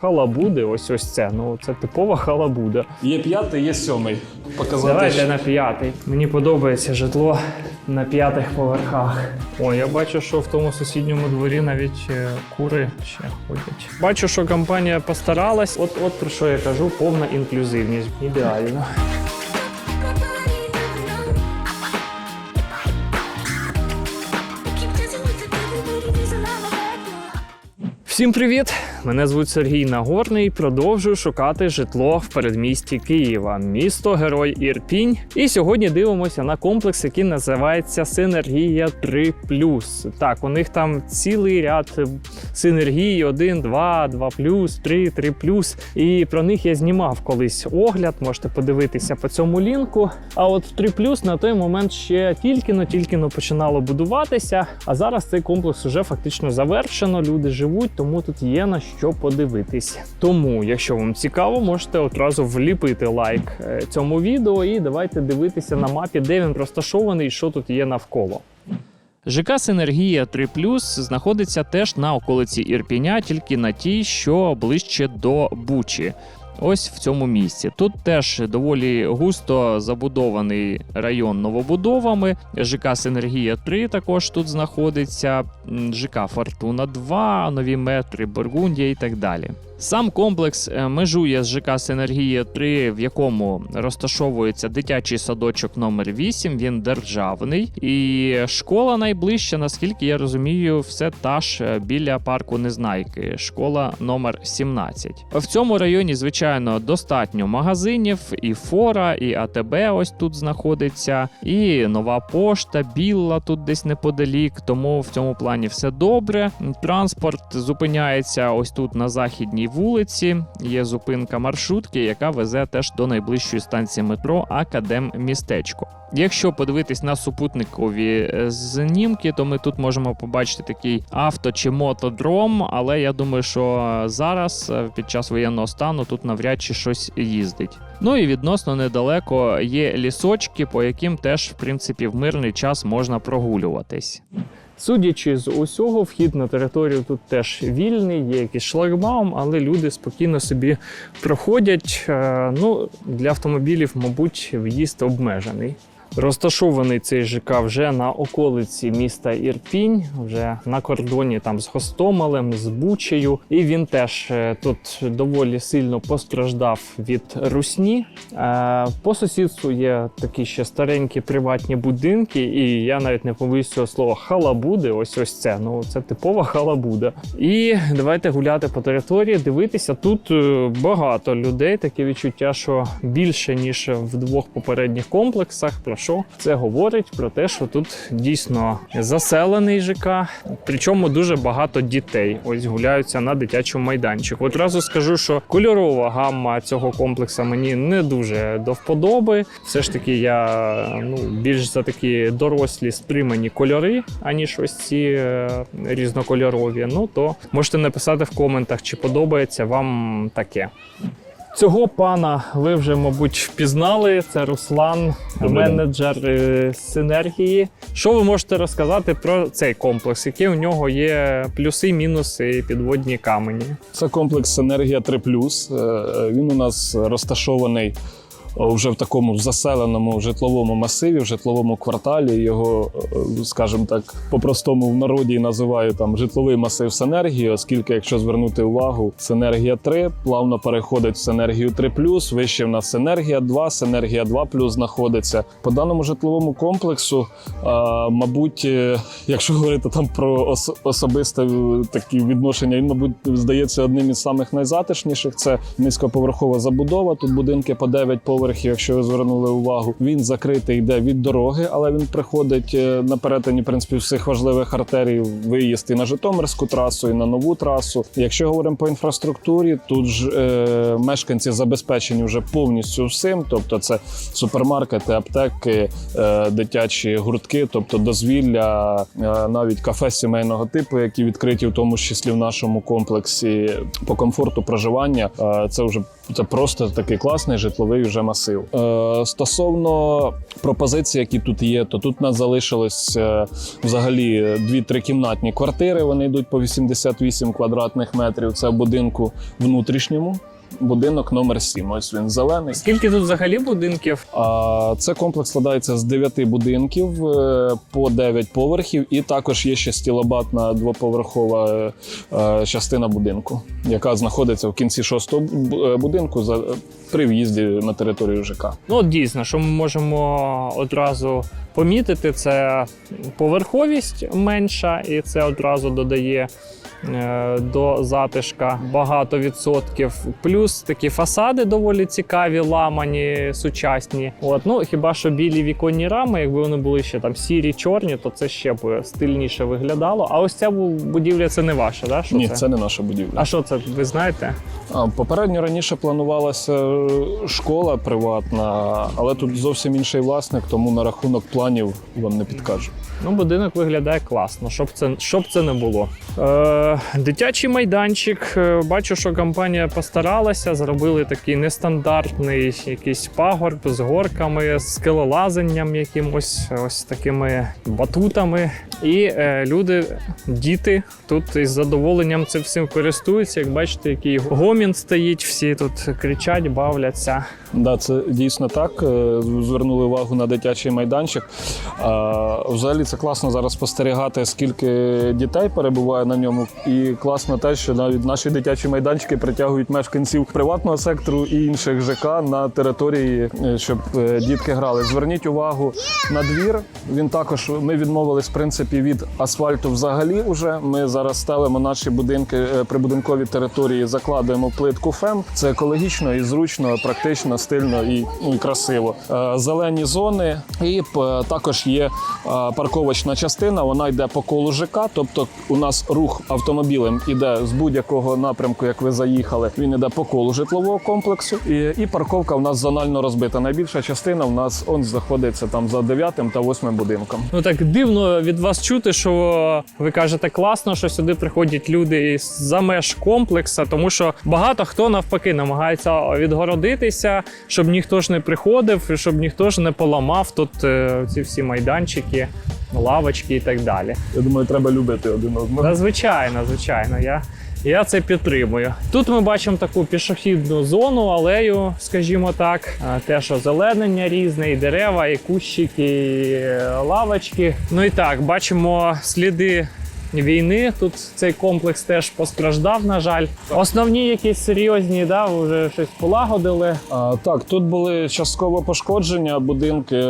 Халабуди, ось ось це. Ну це типова халабуда. Є п'ятий, є сьомий. Показати. Давайте на п'ятий. Мені подобається житло на п'ятих поверхах. О, я бачу, що в тому сусідньому дворі навіть е, кури ще ходять. Бачу, що компанія постаралась. От, от про що я кажу, повна інклюзивність. Ідеально. Всім привіт! Мене звуть Сергій Нагорний. Продовжую шукати житло в передмісті Києва, місто Герой Ірпінь. І сьогодні дивимося на комплекс, який називається Синергія 3 Так, у них там цілий ряд синергії: 1, 2, 2 3, 3 І про них я знімав колись огляд. Можете подивитися по цьому лінку. А от 3 на той момент ще тільки-но, тільки-но починало будуватися. А зараз цей комплекс вже фактично завершено. Люди живуть, тому тут є на що подивитись. Тому, якщо вам цікаво, можете одразу вліпити лайк е, цьому відео і давайте дивитися на мапі, де він розташований і що тут є навколо. ЖК Синергія 3 знаходиться теж на околиці Ірпіня, тільки на тій, що ближче до Бучі. Ось в цьому місці. Тут теж доволі густо забудований район новобудовами. ЖК Синергія 3 також тут знаходиться. ЖК Фортуна 2, нові метри, Бургундія і так далі. Сам комплекс е, межує з ЖК Синергія 3, в якому розташовується дитячий садочок номер 8 Він державний. І школа найближча, наскільки я розумію, все та ж е, біля парку Незнайки. Школа номер 17. В цьому районі, звичайно, достатньо магазинів, і фора, і АТБ ось тут знаходиться, і нова пошта, Білла тут десь неподалік. Тому в цьому плані все добре. Транспорт зупиняється ось тут на західній вулиці. Є зупинка маршрутки, яка везе теж до найближчої станції метро Академмістечко. Якщо подивитись на супутникові е, знімки, то ми тут можемо побачити такий авто чи мотодром, але я думаю, що зараз е, під час воєнного стану тут навряд чи щось їздить. Ну і відносно недалеко є лісочки, по яким теж, в принципі, в мирний час можна прогулюватись. Судячи з усього, вхід на територію тут теж вільний, є якийсь шлагбаум, але люди спокійно собі проходять. Е, Ну, для автомобілів, мабуть, в'їзд обмежений. Розташований цей ЖК вже на околиці міста Ірпінь, вже на кордоні там з Гостомелем, з Бучею. І він теж е, тут доволі сильно постраждав від русні. Е, По сусідству є такі ще старенькі приватні будинки, і я навіть не побоюсь цього слова халабуди. Ось ось це. Ну це типова халабуда. І давайте гуляти по території, дивитися. Тут е, багато людей. Таке відчуття, що більше ніж в двох попередніх комплексах. Що це говорить? Про те, що тут дійсно заселений ЖК, причому дуже багато дітей. Ось гуляються на дитячому майданчику. Одразу скажу, що кольорова гамма цього комплексу мені не дуже до вподоби. Все ж таки, я ну більш за такі дорослі стримані кольори, аніж ось ці е, різнокольорові. Ну то можете написати в коментах, чи подобається вам таке. Цього пана ви вже, мабуть, впізнали. Це Руслан, менеджер е, синергії. Що ви можете розказати про цей комплекс? Які у нього є плюси, мінуси і підводні камені? Це комплекс Синергія 3 Е, Він у нас розташований вже в такому заселеному житловому масиві, в житловому кварталі. Його, е, скажімо так, по-простому в народі називають там житловий масив Синергії, оскільки, якщо звернути увагу, Синергія 3 плавно переходить в Синергію 3 Вище в нас Синергія 2, Синергія 2 знаходиться. По даному житловому комплексу, е, мабуть, е, якщо говорити там про особисте е, такі відношення, він, мабуть, здається одним із самих найзатишніших. Це низькоповерхова забудова. Тут будинки по 9 поверхів, якщо ви звернули увагу. Він закритий йде від дороги, але він приходить е, на перетині в принципі всіх важливих артерій. Виїзд і на Житомирську трасу, і на нову трасу. Якщо говоримо по інфраструктурі, тут ж е, мешканці забезпечені вже повністю всім. Тобто, це супермаркети, аптеки, е, дитячі гуртки, тобто дозвілля, е, навіть кафе сімейного типу, які відкриті в тому числі в нашому комплексі по комфорту проживання. Е, це вже це просто такий класний житловий вже масив. Е, стосовно пропозицій, які тут є, то тут нас залишилось е, взагалі дві трикімнатні квартири. Вони йдуть по 88 квадратних метрів. Це в будинку внутрішньому. Будинок номер 7. Ось він зелений. Скільки тут взагалі будинків? А це комплекс складається з 9 будинків е, по 9 поверхів, і також є ще стілобатна двоповерхова е, е, частина будинку, яка знаходиться в кінці шостого будинку за при в'їзді на територію ЖК. Ну, от дійсно, що ми можемо одразу помітити, це поверховість менша, і це одразу додає е, до затишка багато відсотків. Плюс такі фасади доволі цікаві, ламані, сучасні. От, ну хіба що білі віконні рами, якби вони були ще там сірі, чорні, то це ще б стильніше виглядало. А ось ця будівля це не ваша, да? Що Ні, це? це не наша будівля. А що це? Ви знаєте? А, Попередньо раніше планувалася е, школа приватна, але тут зовсім інший власник, тому на рахунок планів вам не підкажу. Ну, будинок виглядає класно, щоб це, щоб це не було. Е, дитячий майданчик. Е, Бачу, що компанія постаралася, зробили такий нестандартний якийсь пагорб з горками, з скелелазанням, якимось ось такими батутами. І е, люди, діти тут із задоволенням цим всім користуються. Як бачите, який гомін стоїть, всі тут кричать, бавляться. Да, це дійсно так. Е, Звернули увагу на дитячий майданчик. А, Взагалі це класно зараз спостерігати, скільки дітей перебуває на ньому. І класно те, що навіть наші дитячі майданчики притягують мешканців приватного сектору і інших ЖК на території, е, щоб е, дітки грали. Зверніть увагу на двір. Він також ми відмовились в принципі від асфальту. Взагалі, уже ми зараз ставимо наші будинки е, прибудинкові території, закладуємо плитку ФЕМ. Це екологічно і зручно, практично, стильно і, ну, красиво. Зелені зони, і також є е, парковочна частина. Вона йде по колу ЖК. Тобто, у нас рух автомобілем іде з будь-якого напрямку, як ви заїхали. Він іде по колу житлового комплексу. І, і парковка у нас зонально розбита. Найбільша частина у нас он знаходиться там за 9 та 8 будинком. Ну так дивно від вас чути, що ви кажете класно, що сюди приходять люди за меж комплекса, тому що багато хто навпаки намагається відгородитися, щоб ніхто ж не приходив, щоб ніхто ж не поламав тут е, ці всі майданчики, лавочки і так далі. Я думаю, треба любити один одного. Звичайно, звичайно, я. Я це підтримую. Тут ми бачимо таку пішохідну зону, алею, скажімо так. Е, Теж озеленення різне, і дерева, і кущики, і е, лавочки. Ну і так, бачимо сліди війни. Тут цей комплекс теж постраждав, на жаль. Основні якісь серйозні, да, вже щось полагодили. А, так, тут були частково пошкодження будинки.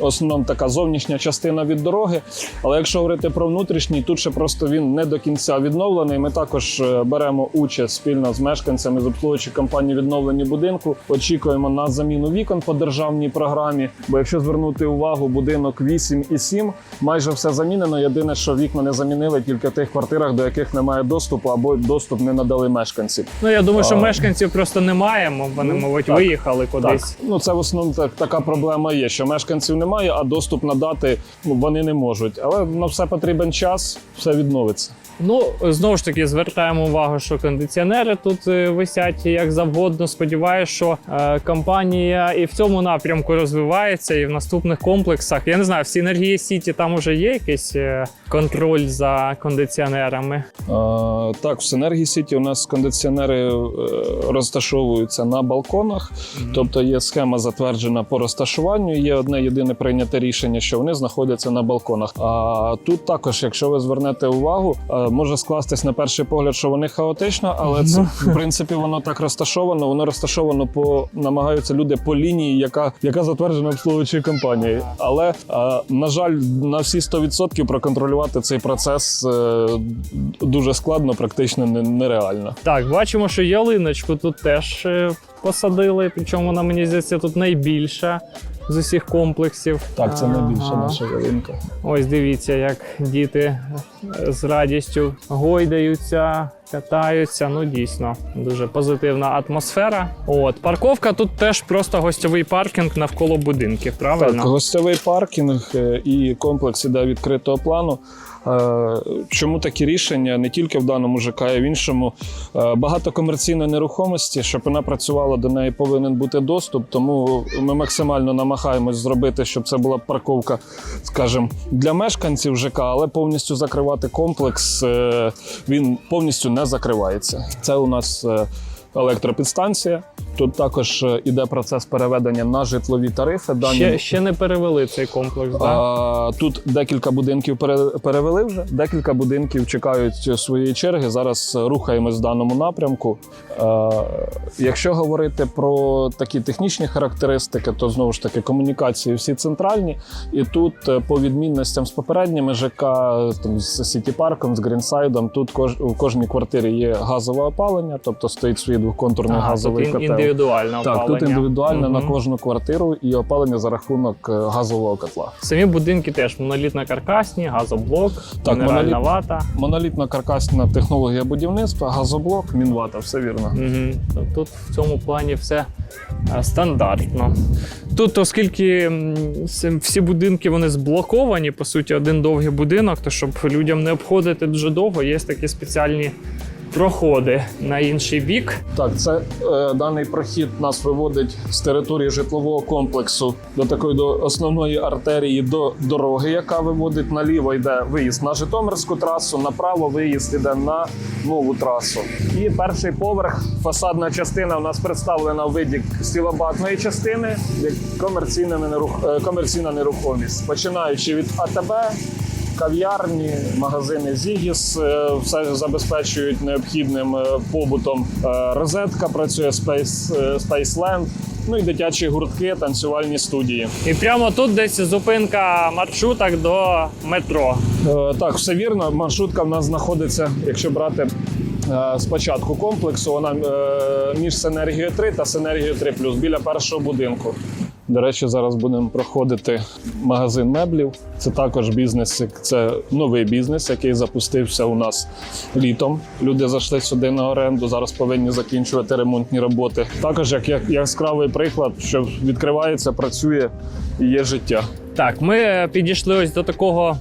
Основному така зовнішня частина від дороги. Але якщо говорити про внутрішній, тут ще просто він не до кінця відновлений. Ми також е, беремо участь спільно з мешканцями з обслуговуючої компанії відновлення будинку. Очікуємо на заміну вікон по державній програмі. Бо якщо звернути увагу, будинок 8 і 7, майже все замінено. Єдине, що вікна не замінили тільки в тих квартирах, до яких немає доступу, або доступ не надали мешканці. Ну я думаю, що А. мешканців просто немає. Вони, Ну, мабуть, так. виїхали кудись. Так, ну це в основному так, така проблема є, що мешканців немає, а доступ надати ну, вони не можуть. Але на все потрібен час, все відновиться. Ну, знову ж таки, звертаємо увагу, що кондиціонери тут е, висять як завгодно. Сподіваюся, що е, компанія і в цьому напрямку розвивається, і в наступних комплексах. Я не знаю, в Сінергії Сіті там уже є якийсь е, контроль за кондиціонерами. Е, так, в Синергії Сіті у нас кондиціонери е, розташовуються на балконах, тобто є схема затверджена по розташуванню. Є одне єдине прийняте рішення, що вони знаходяться на балконах. А тут також, якщо ви звернете увагу, може скластись на перший погляд, що вони хаотично, але це в принципі воно так розташовано. Воно розташовано по намагаються люди по лінії, яка, яка затверджена обслуговуючою компанією. Але е, на жаль, на всі 100% проконтролювати цей процес е, дуже складно, практично не- нереально. Так, бачимо, що ялиночку тут теж е, посадили, причому вона мені здається тут найбільша з усіх комплексів. Так, це найбільша Ага. наша ялинка. Ось дивіться, як діти з радістю гойдаються, катаються. Ну дійсно дуже позитивна атмосфера. От парковка тут теж просто гостьовий паркінг навколо будинків. Так, гостьовий паркінг е, і комплекс іде відкритого плану. Е, Чому такі рішення не тільки в даному ЖК, а й в іншому? Е, Багато комерційної нерухомості, щоб вона працювала, до неї повинен бути доступ. Тому ми максимально намагаємось зробити, щоб це була парковка, скажімо, для мешканців ЖК, але повністю закривати комплекс е, він повністю не закривається. Це у нас електропідстанція. Тут також е, іде процес переведення на житлові тарифи. Дані Ще, ще не перевели цей комплекс, а, тут декілька будинків перевели вже. Декілька будинків чекають своєї черги. Зараз рухаємось в даному напрямку. А, якщо говорити про такі технічні характеристики, то знову ж таки комунікації всі центральні. І тут е, по відмінностям з попередніми ЖК, там з Сіті Парком, з Грінсайдом, тут кож, у кожній квартирі є газове опалення, тобто стоїть свій двохконтурний Ага, газовий тут котел. індивідуальне Так, опалення. тут індивідуально на кожну квартиру і опалення за рахунок е, газового котла. Самі будинки теж монолітно-каркасні, газоблок, Так, мінеральна моноліт- вата. Монолітно-каркасна технологія будівництва, газоблок, мінвата, все вірно. Угу. Тут в цьому плані все е, стандартно. Тут, оскільки всі будинки вони зблоковані, по суті, один довгий будинок, то щоб людям не обходити дуже довго, є такі спеціальні проходи на інший бік. Так, це е, даний прохід нас виводить з території житлового комплексу до такої до основної артерії до дороги, яка виводить наліво, йде виїзд на Житомирську трасу, направо виїзд іде на нову трасу. І перший поверх, фасадна частина у нас представлена в виді стілобатної частини, як комерційна нерух... е, комерційна нерухомість, починаючи від АТБ. Кав'ярні, магазини Зігіс е, все забезпечують необхідним е, побутом. Е, Розетка працює Space, Spaceland, ну і дитячі гуртки, танцювальні студії. І прямо тут десь зупинка маршруток до метро. Так, все вірно. Маршрутка в нас знаходиться, якщо брати спочатку комплексу, вона між Синергією 3 та Синергією 3 біля першого будинку. До речі, зараз будемо проходити магазин меблів. Це також бізнес, це новий бізнес, який запустився у нас літом. Люди зайшли сюди на оренду. Зараз повинні закінчувати ремонтні роботи. Також як, яскравий приклад, що відкривається, працює і є життя. Так, ми підійшли ось до такого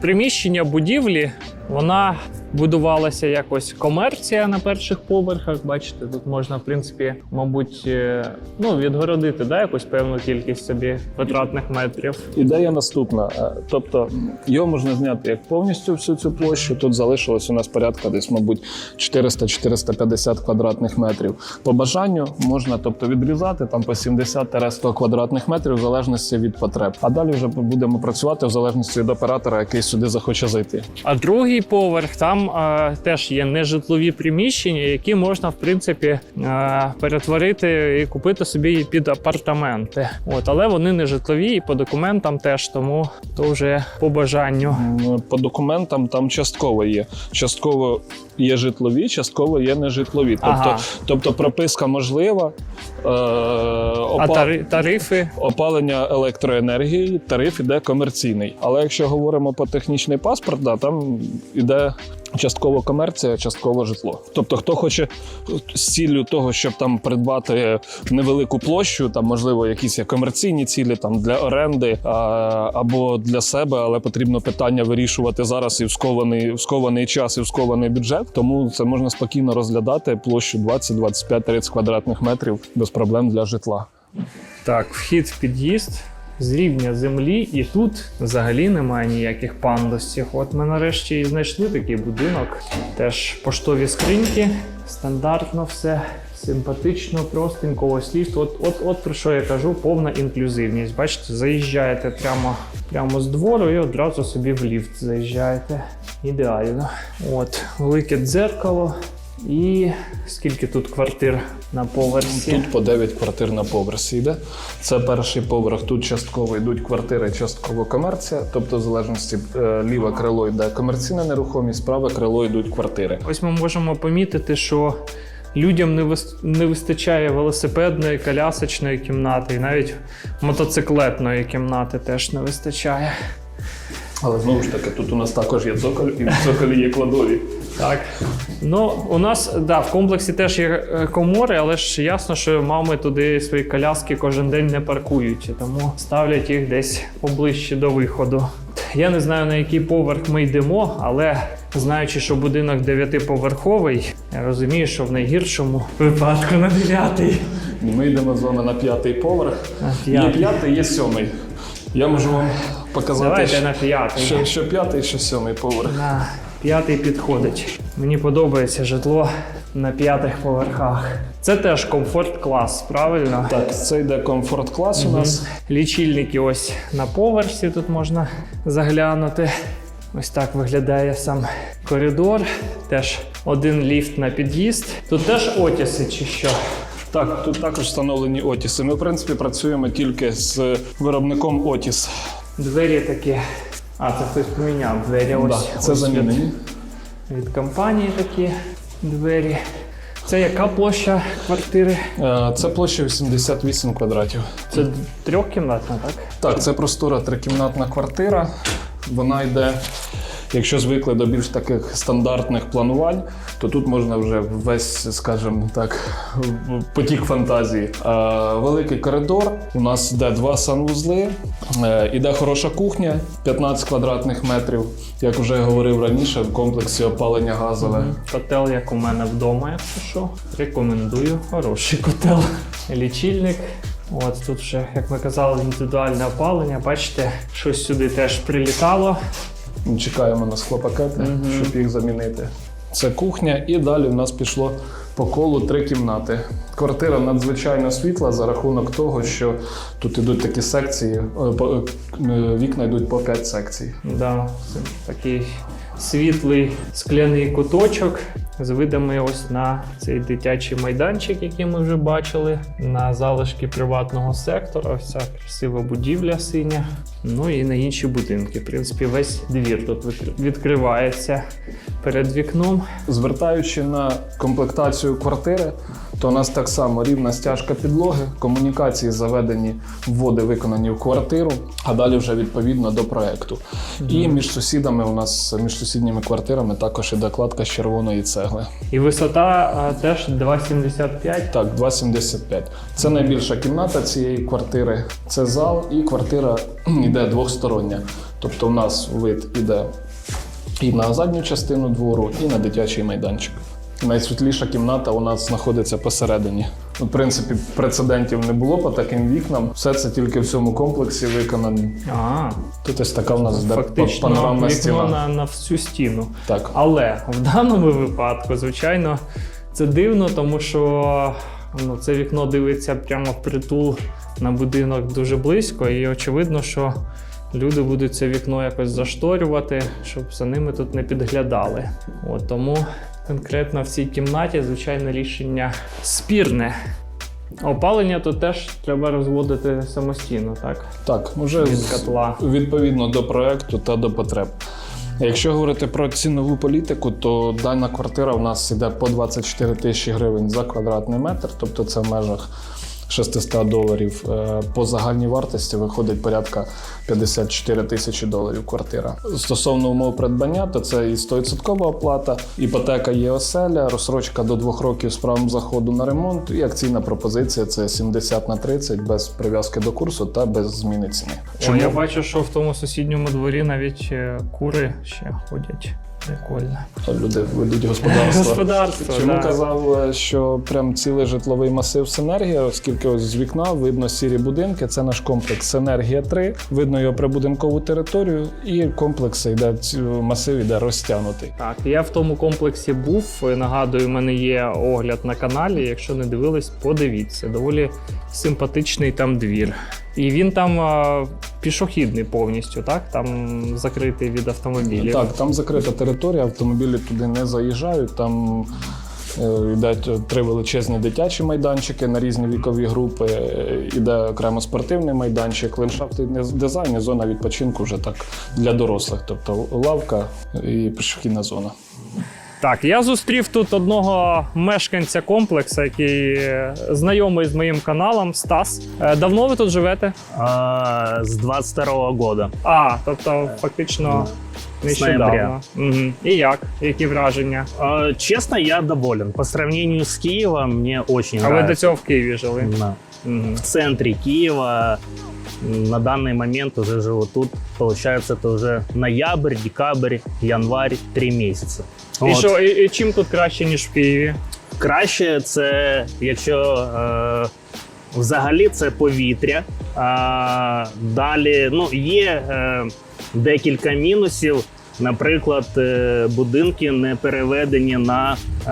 приміщення будівлі. Вона будувалася якось комерція на перших поверхах. Бачите, тут можна, в принципі, мабуть, е, ну, відгородити да, якусь певну кількість собі квадратних метрів. Ідея наступна. Е, Тобто його можна зняти як повністю всю цю площу. Тут залишилось у нас порядка десь, мабуть, 400-450 квадратних метрів. По бажанню можна тобто, відрізати там по 70-100 квадратних метрів в залежності від потреб. А далі вже будемо працювати в залежності від оператора, який сюди захоче зайти. А другий поверх там е, теж є нежитлові приміщення, які можна, в принципі, е, перетворити і купити собі під апартаменти. От, але вони не житлові і по документам теж, тому то вже по бажанню. По документам там частково є. Частково є житлові, частково є нежитлові. Тобто, Ага. тобто прописка можлива. Е, А тари- тарифи Опалення електроенергії, тариф іде комерційний. Але якщо говоримо по технічний паспорт, да, там іде частково комерція, частково житло. Тобто, хто хоче з ціллю того, щоб там придбати невелику площу, там можливо якісь комерційні цілі там для оренди а, або для себе, але потрібно питання вирішувати зараз і в скований, в скований час, і в скований бюджет. Тому це можна спокійно розглядати площу 20, 25, 30 квадратних метрів без проблем для житла. Так, вхід в під'їзд з рівня землі, і тут взагалі немає ніяких пандусів. От ми нарешті і знайшли такий будинок. Теж поштові скриньки, стандартно все. Симпатично, простенько, ось ліфт. От, от, от про що я кажу, повна інклюзивність. Бачите, заїжджаєте прямо, прямо з двору і одразу собі в ліфт заїжджаєте. Ідеально. От, велике дзеркало. І скільки тут квартир на поверсі? Тут по 9 квартир на поверсі йде. Це перший поверх. Тут частково йдуть квартири, частково комерція. Тобто, в залежності е, ліве крило йде комерційна нерухомість, праве крило йдуть квартири. Ось ми можемо помітити, що людям не, вис- не вистачає велосипедної, колясочної кімнати, і навіть мотоциклетної кімнати теж не вистачає. Але знову ж таки, тут у нас також є цоколь, і в цоколі є кладові. Так. Ну, у нас да, в комплексі теж є е, комори, але ж ясно, що мами туди свої коляски кожен день не паркують, тому ставлять їх десь поближче до виходу. Я не знаю на який поверх ми йдемо, але знаючи, що будинок дев'ятиповерховий, я розумію, що в найгіршому випадку на дев'ятий. Ми йдемо з вами на п'ятий поверх. На Є п'ятий. п'ятий, є сьомий. Я можу вам показати, Давайте що, на п'ятий. що, що п'ятий, що сьомий поверх. На п'ятий підходить. Мені подобається житло на п'ятих поверхах. Це теж комфорт клас, правильно? Так, це йде комфорт клас у нас. Лічильники ось на поверсі тут можна заглянути. Ось так виглядає сам коридор. Теж один ліфт на під'їзд. Тут теж отіси чи що? Так, тут також встановлені Отіси. Ми, в принципі, працюємо тільки з виробником Отіс. Двері такі. А, це хтось поміняв двері. Ось, Да, це ось замінені. Від, від компанії такі двері. Це яка площа квартири? Е, Це площа 88 квадратів. Це трьохкімнатна, так? Так, це простора трикімнатна квартира. Вона йде, якщо звикли до більш таких стандартних планувань, то тут можна вже весь, скажімо так, потік фантазії. Великий коридор. У нас йде два санвузли, е, іде хороша кухня, 15 квадратних метрів. Як вже говорив раніше, в комплексі опалення газове. Котел, як у мене вдома, якщо що. Рекомендую. Хороший котел. Лічильник. От тут вже, як ми казали, індивідуальне опалення. Бачите, щось сюди теж прилітало. Чекаємо на склопакети, щоб їх замінити. Це кухня, і далі в нас пішло по колу три кімнати. Квартира надзвичайно світла за рахунок того, що тут ідуть такі секції, е, е, вікна йдуть по 5 секцій. Да, такий світлий скляний куточок з видами ось на цей дитячий майданчик, який ми вже бачили, на залишки приватного сектора. Ця красива будівля синя. Ну і на інші будинки. В принципі, весь двір тут відкр- відкривається перед вікном. Звертаючи на комплектацію квартири, то у нас так само рівна стяжка підлоги, комунікації заведені, вводи виконані в квартиру, а далі вже відповідно до проекту. І між сусідами у нас між сусідніми квартирами також іде кладка з червоної цегли. І висота а, теж 2,75. Так, 2,75. Це найбільша кімната цієї квартири. Це зал, і квартира йде двостороння. Тобто, у нас вид іде і на задню частину двору, і на дитячий майданчик. Найсвітліша кімната у нас знаходиться посередині. В принципі, прецедентів не було по таким вікнам. Все це тільки в цьому комплексі виконано. А, Тут ось така в нас фактично панорамна вікно стіна. на, на всю стіну. Так. Але в даному випадку, звичайно, це дивно, тому що ну, це вікно дивиться прямо впритул на будинок дуже близько, і очевидно, що люди будуть це вікно якось зашторювати, щоб за ними тут не підглядали. От тому конкретно в цій кімнаті, звичайно, рішення спірне. Опалення то теж треба розводити самостійно, так? Так, вже Від котла. відповідно до проекту та до потреб. Якщо говорити про цінову політику, то дана квартира у нас іде по 24 тисячі гривень за квадратний метр, тобто це в межах 600 доларів. Е, По загальній вартості виходить порядка 54 тисячі доларів квартира. Стосовно умов придбання, то це і 100% оплата, іпотека є оселя, розсрочка до двох років з правом заходу на ремонт, і акційна пропозиція це 70 на 30 без прив'язки до курсу та без зміни ціни. О, я бачу, що в тому сусідньому дворі навіть е, кури ще ходять. Прикольно. Люди ведуть господарство. Господарство. Чому да. казав, е, що прям цілий житловий масив Синергія, оскільки ось з вікна видно сірі будинки. Це наш комплекс Синергія 3. Видно його прибудинкову територію, і комплекс йде масив іде розтягнутий. Так, я в тому комплексі був. Нагадую, у мене є огляд на каналі. Якщо не дивились, подивіться. Доволі симпатичний там двір. І він там а, пішохідний повністю, так? Там закритий від автомобілів. Так, там закрита територія, автомобілі туди не заїжджають. Там е, йдуть три величезні дитячі майданчики на різні вікові групи. е, Іде окремо спортивний майданчик, ландшафтний дизайн і зона відпочинку вже так для дорослих, тобто лавка і пішохідна зона. Так, я зустрів тут одного мешканця комплексу, який е, знайомий з моїм каналом, Стас. Е, Давно ви тут живете? А, с 22 года. А, тобто фактично нещодавно. Угу. І як? Які враження? А, Честно, я доволен. По сравнению с Киевом, мне очень А ви до цього в Києві жили? Да. Угу. В центре Киева на данный момент уже живу тут. Получается, это уже ноябрь, декабрь, январь, три месяца. І От. що, і, і чим тут краще, ніж в Києві? Краще це, якщо е, взагалі це повітря. А, далі ну, є е, декілька мінусів. Наприклад, е, будинки не переведені на е,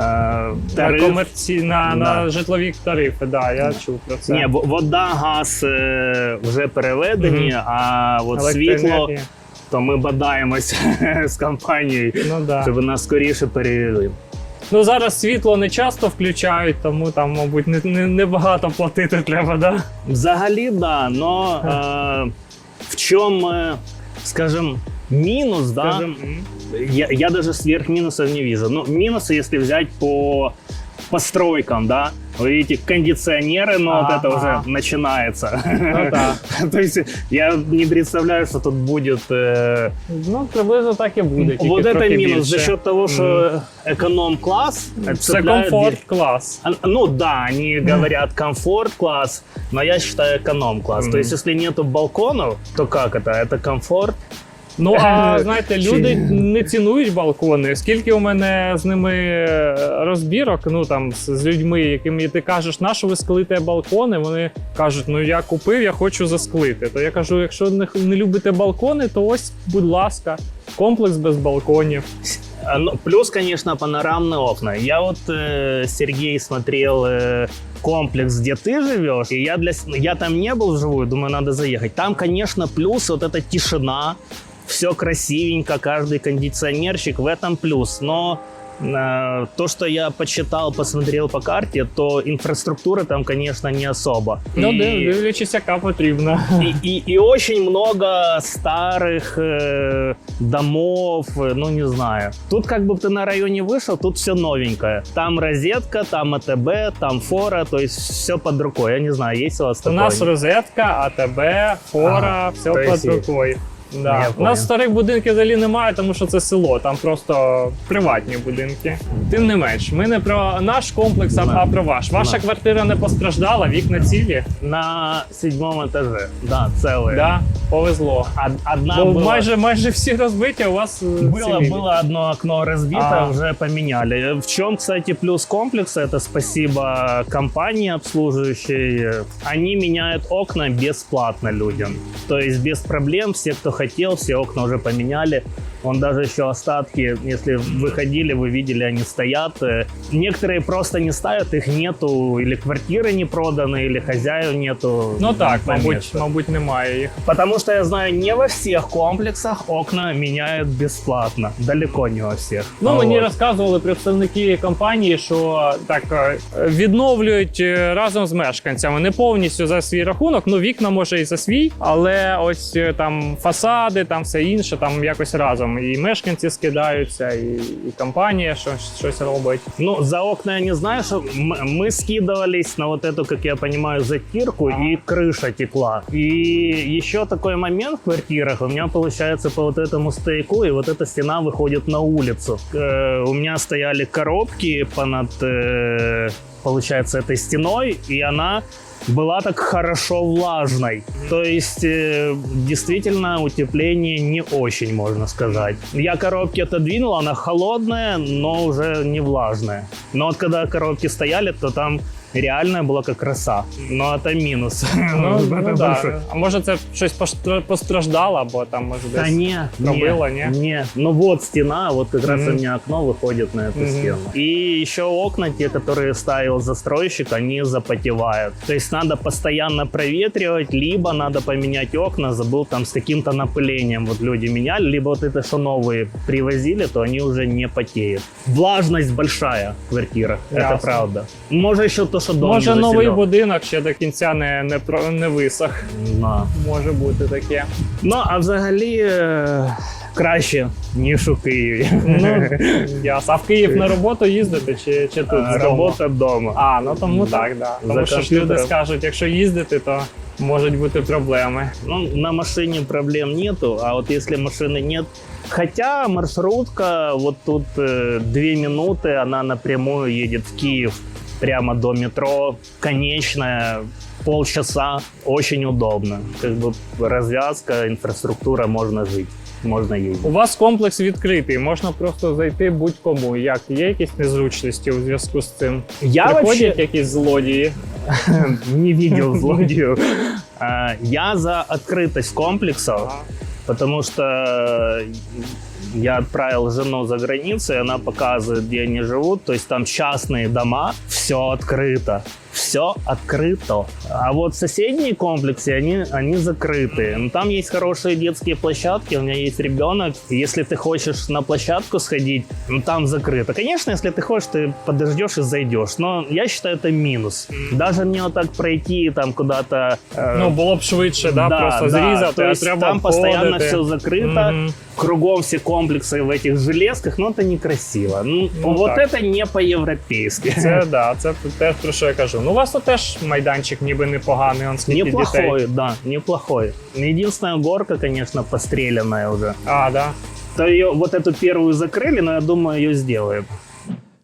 На комерці... на, на Да. житлові тарифи, да, я чув про це. Ні, вода, газ е, вже переведені, Мгм. а от світло, то ми бодаємося з компанією, Ну, да. щоб нас скоріше перевели. ну зараз світло не часто включають, тому там, мабуть, не, не, не багато платити треба, да? Взагалі, да, но е, в чому, е, скажем, мінус, да, Скажем, м. я, я даже сверх минусов не вижу. Ну, минусы, если взять по постройкам, да, вы видите, кондиционеры, но вот это Ага. уже начинается. Ну, да. То есть я не представляю, что тут будет э, ну, приблизно так і буде. тільки вот это трохи минус за більше. счет того, что эконом-класс Це цепляет комфорт клас. А, Ну да, они говорят комфорт-класс, но я считаю эконом-класс. Мгм. То есть, если нету балконов, то как это? Это комфорт. Ну а Е, знаєте, чи- люди не цінують балкони. Скільки у мене з ними розбірок, ну там з, з людьми, якими ти кажеш, на що ви склите балкони? Вони кажуть, ну я купив, я хочу засклити. То я кажу, якщо не, не любите балкони, то ось, будь ласка, комплекс без балконів. А, ну, Плюс, конечно, панорамные окна. Я вот, э, Сергей, смотрел э, комплекс, где ты живешь, и я, для, с- я там не был вживую, думаю, надо заехать. Там, конечно, плюс вот эта тишина, все красивенько, каждый кондиционерчик, в этом плюс. Но э, то, что я почитал, посмотрел по карте, то инфраструктуры там, конечно, не особо. Ну, И- див- дивлячись, яка потрібна. и, и, и очень много старых э, домов, э, ну не знаю. Тут как бы ты на районе вышел, тут все новенькое. Там розетка, там АТБ, там фора, то есть все под рукой. Я не знаю, есть у вас У такое? нас розетка, АТБ, фора, Ага, все то під есть є. рукою. Да. Я У понял. нас старих будинків взагалі немає, тому що це село, там просто приватні будинки. Тим не менш, ми не про наш комплекс, а, Да. а про ваш. Ваша Да. квартира не постраждала, вікна цілі. На седьмом этаже, да, целые. Да, повезло. Од- Одна Бо была... майже майже всі розбиті, а у вас е, Было, цілі. было одно окно разбито, А. уже поменяли. В чем, кстати, плюс комплекса? Это спасибо компании обслуживающей. Они меняют окна бесплатно людям. То есть без проблем. Все, кто хотел, все окна уже поменяли. Вон даже еще остатки, если выходили, вы видели, они стоят. Э, Некоторые просто не ставят, их нету, или квартиры не проданы, или хозяев нету. Ну так, на мабуть, место. мабуть, немає їх. Потому что я знаю, не во всех комплексах окна меняют бесплатно. Далеко не во всех. Ну, мені Вот. розказували представники компанії, що так е, відновлюють е, разом з мешканцями. Не повністю за свій рахунок, ну вікна може і за свій, але ось е, там фасади, там все інше, там якось разом. І мешканці скидаються, і, і компанія щось, щось робить. Ну, за окна я не знаю, что м- мы скидывались на вот эту, как я понимаю, затирку, и крыша текла. И еще такой момент в квартирах. У меня получается по вот этому стояку, и вот эта стена выходит на улицу. Э, у меня стояли коробки понад, э, получается, этой стеной, и она была так хорошо влажной. То есть, э, действительно, утепление не очень, можно сказать. Я коробки отодвинул, она холодная, но уже не влажная. Но вот когда коробки стояли, то там реально была как роса. Но это минус. Ну, Это ну, да. большой. А може це щось постра- постраждало, або там може Да десь. не, пробило, не, не? не. Ну вот стена, вот как раз у меня окно выходит на эту Мгм. стену. И еще окна, те, которые ставил застройщик, они запотевают. То есть надо постоянно проветривать, либо надо поменять окна, забыл там с каким-то напылением вот люди меняли, либо вот это, что новые привозили, то они уже не потеют. Влажность большая в квартирах, это Ясно. правда. Может еще то, что дом Може, не новий заселен. будинок ще до кінця не, не, про- не висох. Да. Може бути таке. Ну, а взагалі е, краще, ніж у Києві. Ну, ясно. А в Київ на роботу їздити чи, чи тут? А, з дому? Робота вдома. А, ну тому Да. так, да. За Тому що ж люди комп'ютером. скажуть, якщо їздити, то можуть бути проблеми. Ну, на машине проблем нету, а вот если машины нет, хотя маршрутка вот тут э, две минуты, она напрямую едет в Киев. прямо до метро, конечная, полчаса, очень удобно. Как бы развязка, инфраструктура, можно жить, можно ездить. У вас комплекс відкритий, можна просто зайти будь-кому. Як є якісь незручності у зв'язку з цим? Я Приходять вообще якісь злодії. не злодею. А, Я за открытость комплексов, потому что я отправил жену за границу, и она показывает, где они живут. То есть там частные дома, все открыто. Все открыто. А вот соседние комплексы, они, они закрыты. Но там есть хорошие детские площадки. У меня есть ребенок. Если ты хочешь на площадку сходить, ну там закрыто. Конечно, если ты хочешь, ты подождешь и зайдешь. Но я считаю, это минус. Даже мне вот так пройти там куда-то... э, Ну, було б швидше, да, просто зрізати, то есть там постоянно обходити. все закрыто, Мгм. кругом все комплексы в этих железках, но это некрасиво. Ну, Ну, вот так. это не по-европейски. Це да, це те, про що я кажу. Ну, у вас тут теж майданчик ніби непоганий, он скільки дітей. Неплохой, да, неплохой. Единственная горка, конечно, постреленная уже. А, да. То ее, вот эту первую закрыли, но я думаю, ее сделаем.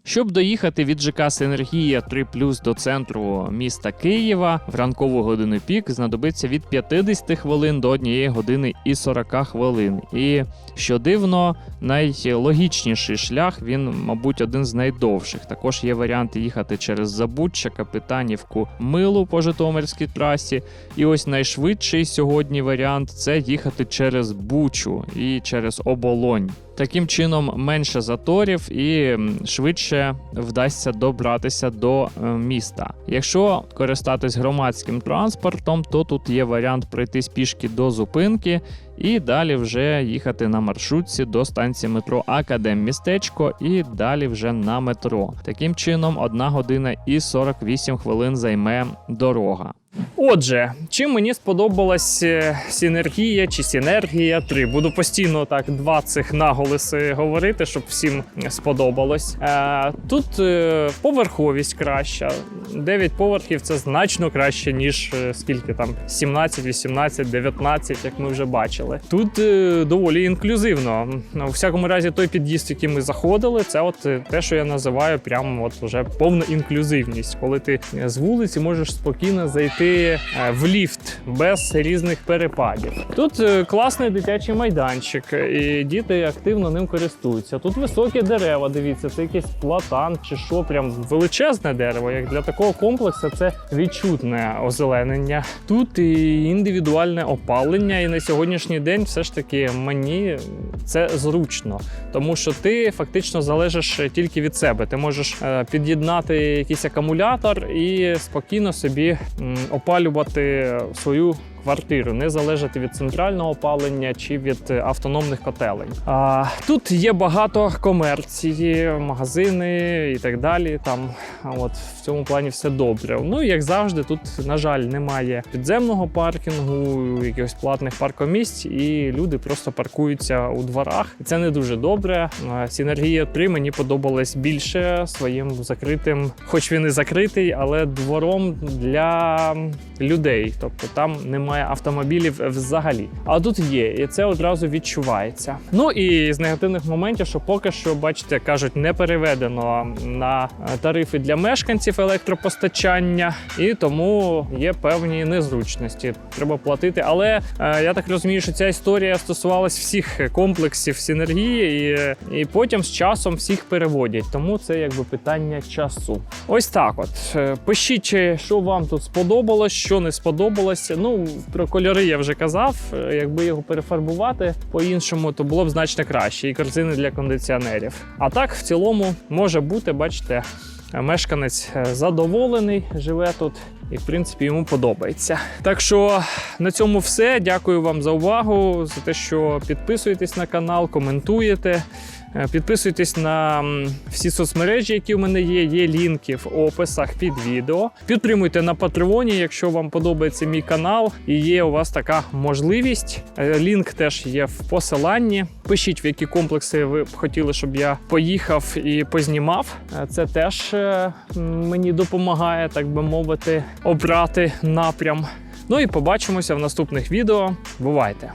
Щоб доїхати від ЖК Синергія 3 до центру міста Києва в ранкову годину пік знадобиться від 50 хвилин до 1 години і 40 хвилин. І що дивно, найлогічніший шлях він, мабуть, один з найдовших. Також є варіанти їхати через Забуччя, Капитанівку, Милу по Житомирській трасі. І ось найшвидший сьогодні варіант це їхати через Бучу і через Оболонь. Таким чином менше заторів і швидше вдасться добратися до е, міста. Якщо користатись громадським транспортом, то тут є варіант пройти пішки до зупинки і далі вже їхати на маршрутці до станції метро Академмістечко і далі вже на метро. Таким чином, 1 година і 48 хвилин займе дорога. Отже, чим мені сподобалась е, синергія чи синергія 3. Буду постійно так два цих наголоси говорити, щоб всім сподобалось. Е, тут е, поверховість краща. 9 поверхів це значно краще, ніж скільки там 17, 18, 19, як ми вже бачили. Тут доволі інклюзивно. У всякому разі, той під'їзд, який ми заходили, це от те, що я називаю прямо от вже повна інклюзивність, коли ти з вулиці можеш спокійно зайти е, в ліфт без різних перепадів. Тут е, класний дитячий майданчик, і діти активно ним користуються. Тут високі дерева. Дивіться, це якийсь платан чи що, прям величезне дерево. Як для такого комплексу це відчутне озеленення. Тут і індивідуальне опалення, і на сьогоднішній день все ж таки мені це зручно, тому що ти фактично залежиш тільки від себе. Ти можеш е, під'єднати якийсь акумулятор і спокійно собі опалювати свою. Квартиру не залежати від центрального опалення чи від е, автономних котелень. А, тут є багато комерції, магазини і так далі. Там от в цьому плані все добре. Ну як завжди, тут на жаль немає підземного паркінгу, якихось платних паркомісць, і люди просто паркуються у дворах. Це не дуже добре. А, Синергія 3 мені подобалась більше своїм закритим, хоч він і закритий, але двором для людей. Тобто там немає автомобілів взагалі. А тут є, і це одразу відчувається. Ну і з негативних моментів, що поки що, бачите, кажуть, не переведено на е, тарифи для мешканців електропостачання, і тому є певні незручності. Треба платити. Але е, я так розумію, що ця історія стосувалась всіх комплексів синергії, і, і потім з часом всіх переводять. Тому це якби питання часу. Ось так. От Е, пишіть, що вам тут сподобалось, що не сподобалося. Ну про кольори я вже казав. Е, Якби його перефарбувати по-іншому, то було б значно краще. І корзини для кондиціонерів. А так, в цілому, може бути, бачите, мешканець е, задоволений, живе тут. І, в принципі, йому подобається. Так що на цьому все. Дякую вам за увагу, за те, що підписуєтесь на канал, коментуєте. Е, Підписуйтесь на всі соцмережі, які в мене є. Є лінки в описах під відео. Підтримуйте на Патреоні, якщо вам подобається мій канал і є у вас така можливість. Е, Лінк теж є в посиланні. Пишіть, в які комплекси ви б хотіли, щоб я поїхав і познімав. Е, Це теж мені допомагає, так би мовити, обрати напрям. Ну і побачимося в наступних відео. Бувайте!